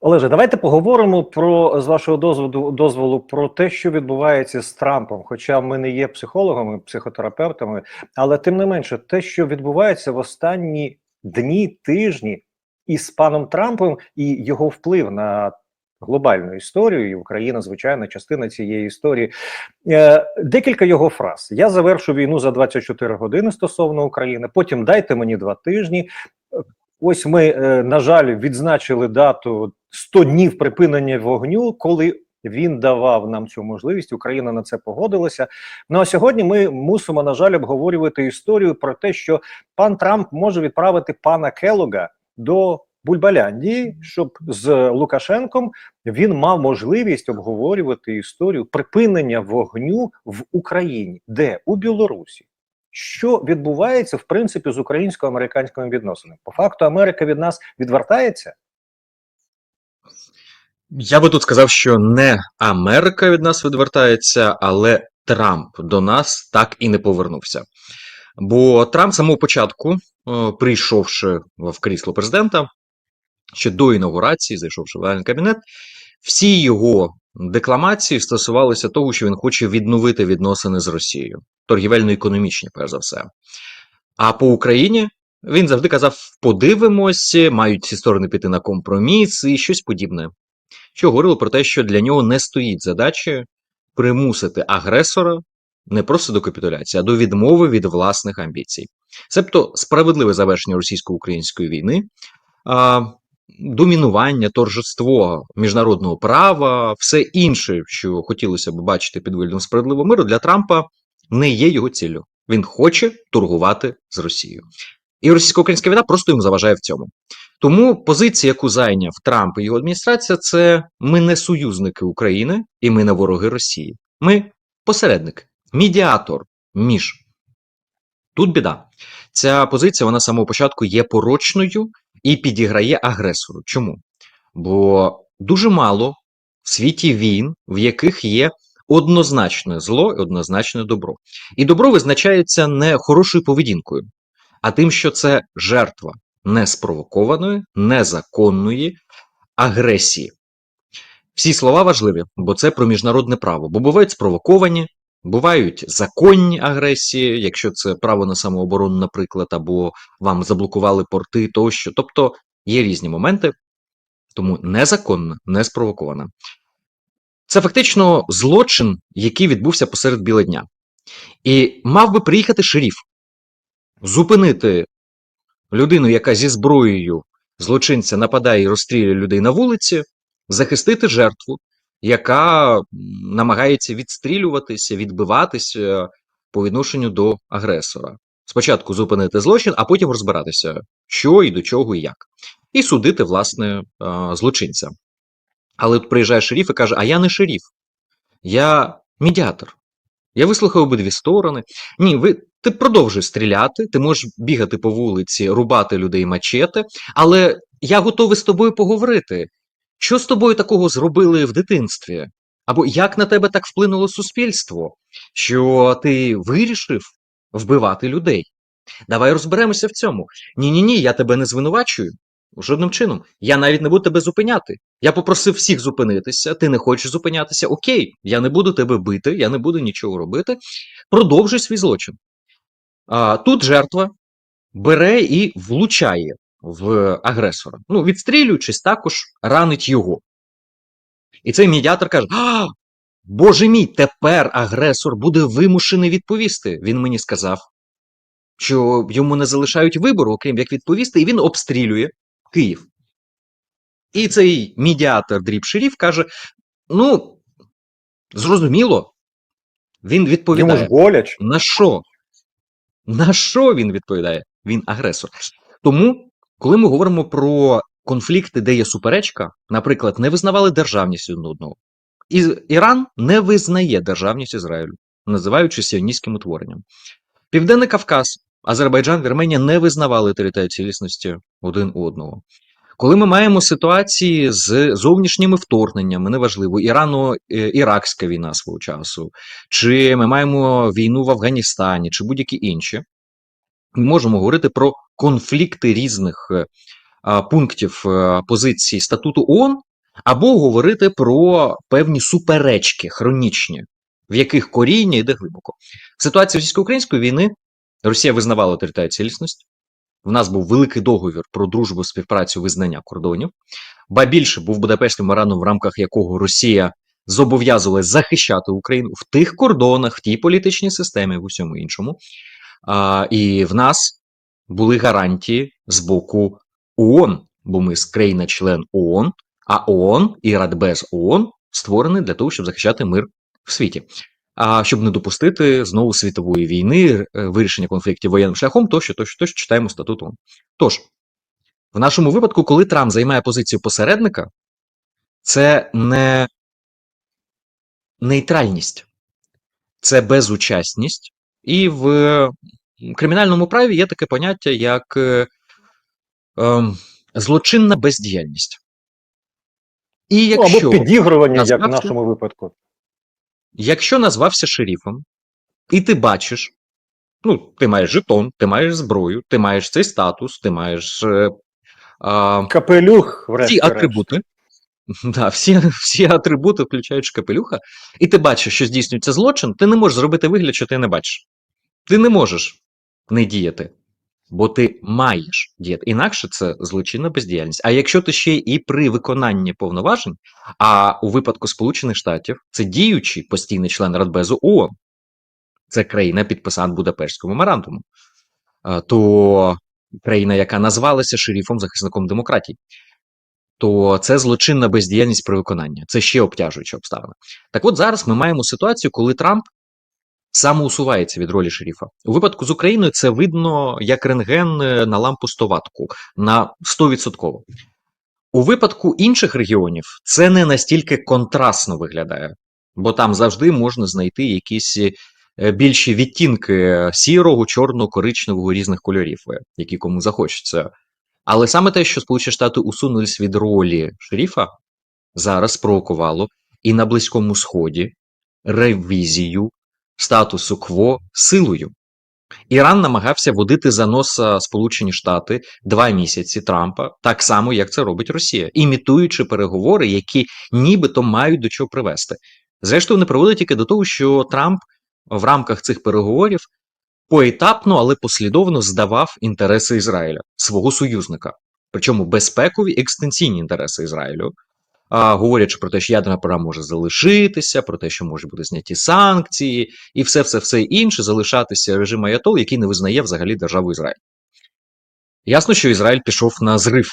Олеже, давайте поговоримо про з вашого дозволу дозволу про те, що відбувається з Трампом. Хоча ми не є психологами, психотерапевтами, але тим не менше, те, що відбувається в останні дні, тижні із паном Трампом, і його вплив на глобальну історію, і Україна, звичайно, частина цієї історії. Е, Декілька його фраз: я завершу війну за 24 години стосовно України. Потім дайте мені два тижні. Ось ми, е, на жаль, відзначили дату 100 днів припинення вогню, коли він давав нам цю можливість. Україна на це погодилася. Ну а сьогодні ми мусимо, на жаль, обговорювати історію про те, що пан Трамп може відправити пана Келога до Бульбаляндії, щоб з Лукашенком він мав можливість обговорювати історію припинення вогню в Україні, де у Білорусі. Що відбувається в принципі з українсько-американськими відносинами? По факту, Америка від нас відвертається. Я би тут сказав, що не Америка від нас відвертається, але Трамп до нас так і не повернувся. Бо Трамп самого початку, е, прийшовши в крісло президента, ще до інаугурації, зайшовши в реальний кабінет, всі його декламації стосувалися того, що він хоче відновити відносини з Росією, торгівельно-економічні, перш за все. А по Україні він завжди казав: подивимось, мають ці сторони піти на компроміс і щось подібне. Що говорило про те, що для нього не стоїть задачі примусити агресора не просто до капітуляції, а до відмови від власних амбіцій. Себто справедливе завершення російсько-української війни, домінування, торжество міжнародного права, все інше, що хотілося б бачити під виглядом справедливого миру, для Трампа не є його ціллю. Він хоче торгувати з Росією. І російсько-українська війна просто йому заважає в цьому. Тому позиція, яку зайняв Трамп і його адміністрація, це ми не союзники України і ми не вороги Росії. Ми посередник, медіатор між. Тут біда. Ця позиція вона самого початку є порочною і підіграє агресору. Чому? Бо дуже мало в світі війн, в яких є однозначне зло і однозначне добро. І добро визначається не хорошою поведінкою, а тим, що це жертва неспровокованої, незаконної агресії. Всі слова важливі, бо це про міжнародне право, бо бувають спровоковані, бувають законні агресії, якщо це право на самооборону, наприклад, або вам заблокували порти тощо. Тобто є різні моменти, тому незаконна, не спровокована. Це фактично злочин, який відбувся посеред біла дня. І мав би приїхати шеріф, зупинити людину, яка зі зброєю злочинця нападає і розстрілює людей на вулиці, захистити жертву, яка намагається відстрілюватися, відбиватися по відношенню до агресора. Спочатку зупинити злочин, а потім розбиратися, що і до чого, і як. І судити, власне, злочинця. Але тут приїжджає шеріф і каже: А я не шеріф, я медіатор. Я вислухав обидві сторони. Ні, ви ти продовжуй стріляти, ти можеш бігати по вулиці, рубати людей мачети, але я готовий з тобою поговорити. Що з тобою такого зробили в дитинстві? Або як на тебе так вплинуло суспільство, що ти вирішив вбивати людей? Давай розберемося в цьому. Ні, ні, ні, я тебе не звинувачую. Жодним чином. Я навіть не буду тебе зупиняти. Я попросив всіх зупинитися, ти не хочеш зупинятися. Окей, я не буду тебе бити, я не буду нічого робити. Продовжуй свій злочин. А, Тут жертва бере і влучає в агресора. Ну, відстрілюючись, також ранить його. І цей медіатор каже: А, Боже мій, тепер агресор буде вимушений відповісти. Він мені сказав, що йому не залишають вибору, окрім як відповісти, і він обстрілює Київ. І цей медіатор дріб шеріф каже: ну, зрозуміло, він відповідає. Йому ж боляче. На що? На що він відповідає? Він агресор. Тому, коли ми говоримо про конфлікти, де є суперечка, наприклад, не визнавали державність один одного. І Іран не визнає державність Ізраїлю, називаючи сіоністським утворенням. Південний Кавказ, Азербайджан, Вірменія не визнавали територію цілісності один у одного. Коли ми маємо ситуації з зовнішніми вторгненнями, неважливо, Ірано-Іракська війна свого часу, чи ми маємо війну в Афганістані, чи будь-які інші, ми можемо говорити про конфлікти різних пунктів позиції статуту ООН, або говорити про певні суперечки хронічні, в яких коріння йде глибоко. В ситуації російсько-української війни Росія визнавала територіальну цілісність. В нас був великий договір про дружбу, співпрацю, визнання кордонів. Ба більше був Будапештський меморандум, в рамках якого Росія зобов'язувалась захищати Україну в тих кордонах, в тій політичній системі, в усьому іншому. А, і в нас були гарантії з боку ООН, бо ми країна-член ООН, а ООН і Радбез ООН створені для того, щоб захищати мир в світі. А щоб не допустити знову світової війни, е, вирішення конфліктів воєнним шляхом, тощо, тощо, тощо читаємо статут ООН. Тож, в нашому випадку, коли Трамп займає позицію посередника, це не нейтральність, це безучасність. І в кримінальному праві є таке поняття, як е, ем, злочинна бездіяльність. І Ну, якщо, або підігрування, як в нашому випадку. якщо назвався шерифом, і ти бачиш, ну, ти маєш жетон, ти маєш зброю, ти маєш цей статус, ти маєш е, а, Капелюх, всі врешті-решт. атрибути. Да, всі, всі атрибути, включаючи капелюха, і ти бачиш, що здійснюється злочин, ти не можеш зробити вигляд, що ти не бачиш. Ти не можеш не діяти, бо ти маєш діяти. Інакше це злочинна бездіяльність. А якщо ти ще і при виконанні повноважень, а у випадку Сполучених Штатів це діючий постійний член Радбезу ООН, це країна підписант Будапештського меморандуму, то країна, яка назвалася шерифом захисником демократії то це злочинна бездіяльність при виконанні. Це ще обтяжуюча обставина. Так от зараз ми маємо ситуацію, коли Трамп самоусувається від ролі шерифа. У випадку з Україною це видно як рентген е, на лампустоватку на 100%. У випадку інших регіонів це не настільки контрастно виглядає, бо там завжди можна знайти якісь е, більші відтінки сірого, чорного, коричневого різних кольорів, е, які кому захочеться. Але саме те, що Сполучені Штати усунулись від ролі шерифа, зараз спровокувало і на Близькому Сході ревізію статусу кво силою. Іран намагався водити за носа Сполучені Штати два місяці Трампа, так само, як це робить Росія, імітуючи переговори, які нібито мають до чого привести. Зрештою, не приводить тільки до того, що Трамп в рамках цих переговорів поетапно, але послідовно здавав інтереси Ізраїля, свого союзника, причому безпекові екстенційні інтереси Ізраїлю, говорячи про те, що ядерна програма може залишитися, про те, що можуть бути зняті санкції, і все, все, все інше залишатися режим Аятол, який не визнає взагалі державу Ізраїль. Ясно, що Ізраїль пішов на зрив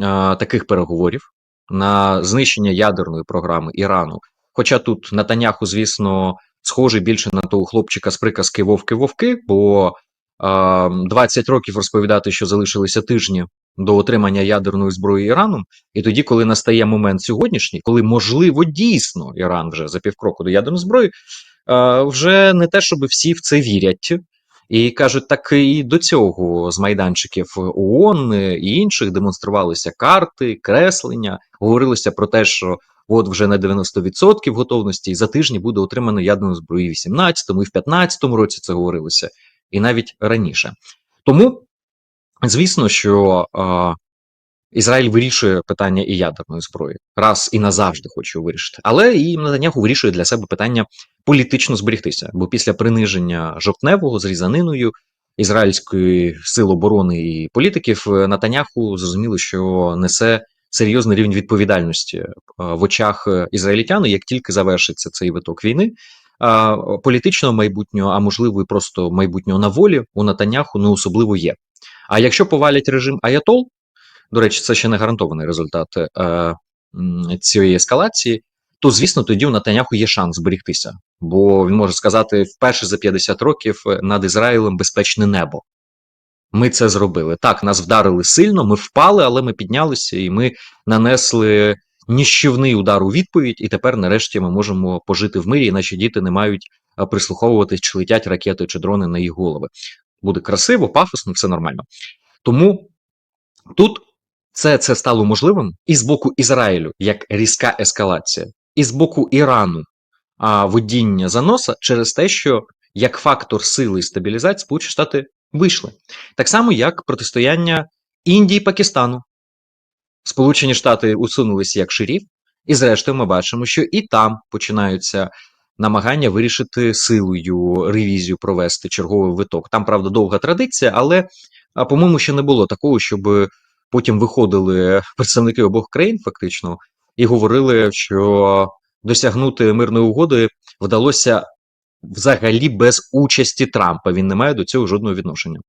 а, таких переговорів, на знищення ядерної програми Ірану. Хоча тут Натаняху, звісно, схожий більше на того хлопчика з приказки Вовки-Вовки, бо а, 20 років розповідати, що залишилися тижні до отримання ядерної зброї Іраном, і тоді, коли настає момент сьогоднішній, коли можливо дійсно Іран вже за півкроку до ядерної зброї, вже не те, щоб всі в це вірять. І кажуть, так і до цього з майданчиків ООН і інших демонструвалися карти, креслення, говорилося про те, що от вже на 90% готовності, і за тижні буде отримано ядерну зброю в 18-му, і в 15-му році це говорилося, і навіть раніше. Тому, звісно, що е, Ізраїль вирішує питання і ядерної зброї, раз і назавжди хоче вирішити. Але і Натаняху вирішує для себе питання політично зберігтися, бо після приниження жовтневого з різаниною ізраїльської сил оборони і політиків е, Натаняху зрозуміло, що несе серйозний рівень відповідальності е, в очах е, ізраїльтян, як тільки завершиться цей виток війни. Політичного майбутнього, а можливо, і просто майбутнього на волі у Натаняху не особливо є. А якщо повалять режим Аятол, до речі, це ще не гарантований результат е, цієї ескалації, то звісно тоді у Натаняху є шанс зберігтися, бо він може сказати вперше за 50 років е, над Ізраїлем безпечне небо. Ми це зробили. Так, нас вдарили сильно, ми впали, але ми піднялися і ми нанесли ніщівний удар у відповідь. І тепер, нарешті, ми можемо пожити в мирі, і наші діти не мають а, прислуховуватись, чи летять ракети чи дрони на їх голови. Буде красиво, пафосно, все нормально. Тому тут це, це стало можливим і з боку Ізраїлю як різка ескалація, і з боку Ірану а, водіння за носа через те, що як фактор сили і стабілізації Сполучені Штати вийшли. Так само, як протистояння Індії і Пакистану. Сполучені Штати усунулися як шеріф, і зрештою ми бачимо, що і там починаються намагання вирішити силою ревізію провести черговий виток. Там, правда, довга традиція, але, по-моєму, ще не було такого, щоб потім виходили представники обох країн, фактично, і говорили, що досягнути мирної угоди вдалося взагалі без участі Трампа. Він не має до цього жодного відношення.